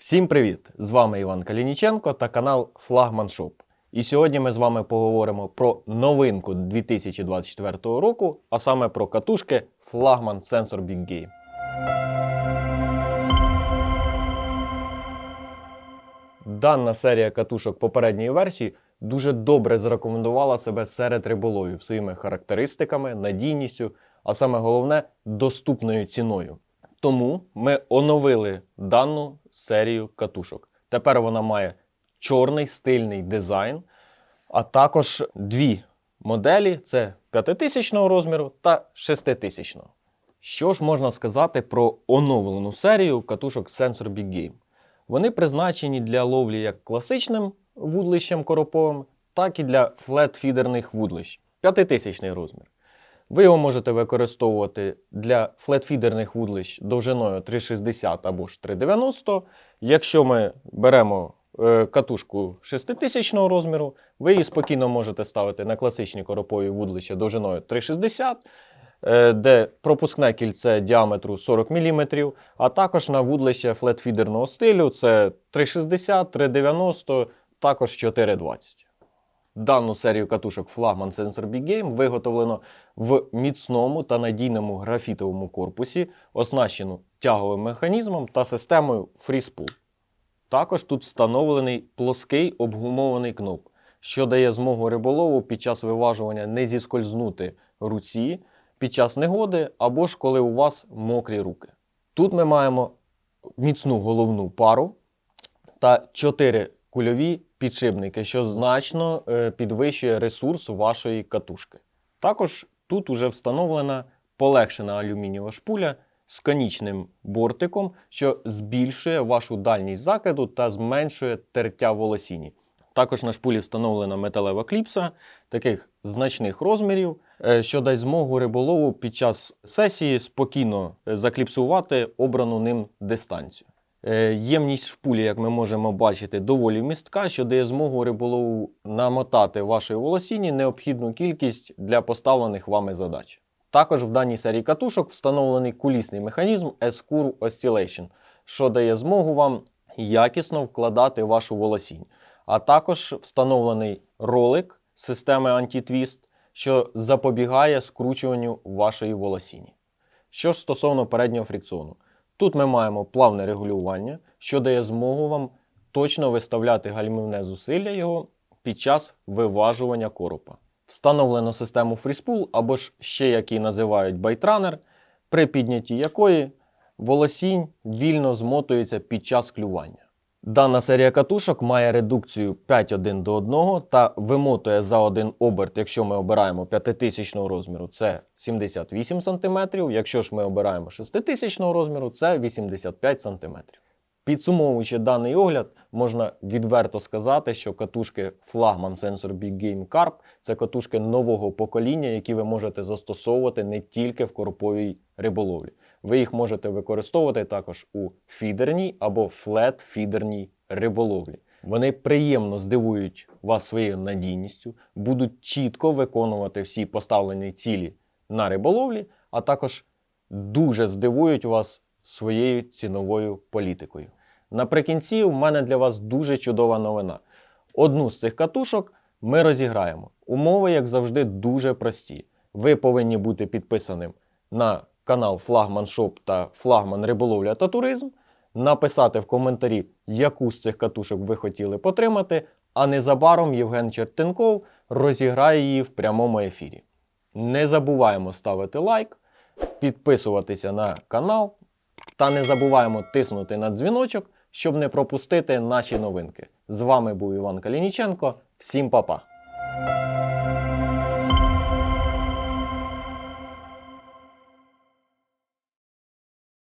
Всім привіт! З вами Іван Калініченко та канал Флагман Шоп. І сьогодні ми з вами поговоримо про новинку 2024 року, а саме про катушки Флагман Sensor Big Game. Дана серія катушок попередньої версії дуже добре зарекомендувала себе серед риболовів своїми характеристиками, надійністю, а саме головне доступною ціною. Тому ми оновили дану серію катушок. Тепер вона має чорний стильний дизайн, а також дві моделі: це 5000 розміру та 6000. Що ж можна сказати про оновлену серію катушок Sensor Big Game? Вони призначені для ловлі як класичним вудлищем короповим, так і для флетфідерних вудлищ. 5000 розмір. Ви його можете використовувати для флетфідерних вудлищ довжиною 3,60 або ж 3,90. Якщо ми беремо е, катушку 6000 розміру, ви її спокійно можете ставити на класичні коропові вудлища довжиною 3,60, е, де пропускне кільце діаметру 40 мм, а також на вудлище флетфідерного стилю це 3,60, 3,90, також 4,20. Дану серію катушок Flagman Sensor Big Game виготовлено в міцному та надійному графітовому корпусі, оснащену тяговим механізмом та системою FreeSpool. Також тут встановлений плоский обгумований кноп, що дає змогу риболову під час виважування не зіскользнути руці під час негоди або ж коли у вас мокрі руки. Тут ми маємо міцну головну пару та 4 кульові підшипники, що значно е, підвищує ресурс вашої катушки. Також тут уже встановлена полегшена алюмінієва шпуля з конічним бортиком, що збільшує вашу дальність закиду та зменшує тертя волосіні. Також на шпулі встановлена металева кліпса таких значних розмірів, е, що дасть змогу риболову під час сесії спокійно е, закліпсувати обрану ним дистанцію. Е, Ємність шпулі, як ми можемо бачити, доволі містка, що дає змогу риболову намотати вашої волосіні необхідну кількість для поставлених вами задач. Також в даній серії катушок встановлений кулісний механізм S-Curve Oscillation, що дає змогу вам якісно вкладати вашу волосінь. А також встановлений ролик системи антитвіст, що запобігає скручуванню вашої волосіні. Що ж стосовно переднього фрикціону, тут ми маємо плавне регулювання, що дає змогу вам точно виставляти гальмівне зусилля його під час виважування коропа. Встановлено систему FreeSpool або ж ще як її називають байтранер, при піднятті якої волосінь вільно змотується під час клювання. Дана серія катушок має редукцію 5,1 до 1 та вимотує за один оберт, якщо ми обираємо 5000 розміру, це 78 см, якщо ж ми обираємо 6000 розміру, це 85 см. Підсумовуючи даний огляд, можна відверто сказати, що катушки Flagman Sensor Big Game Carp це катушки нового покоління, які ви можете застосовувати не тільки в короповій риболовлі. Ви їх можете використовувати також у фідерній або флет-фідерній риболовлі. Вони приємно здивують вас своєю надійністю, будуть чітко виконувати всі поставлені цілі на риболовлі, а також дуже здивують вас своєю ціновою політикою. Наприкінці, у мене для вас дуже чудова новина. Одну з цих катушок ми розіграємо. Умови, як завжди, дуже прості. Ви повинні бути підписаним на канал Флагман Шоп та Флагман Риболовля та Туризм, написати в коментарі, яку з цих катушок ви хотіли потримати, а незабаром Євген Чертенков розіграє її в прямому ефірі. Не забуваємо ставити лайк, підписуватися на канал та не забуваємо тиснути на дзвіночок, щоб не пропустити наші новинки. З вами був Іван Калініченко. Всім па-па!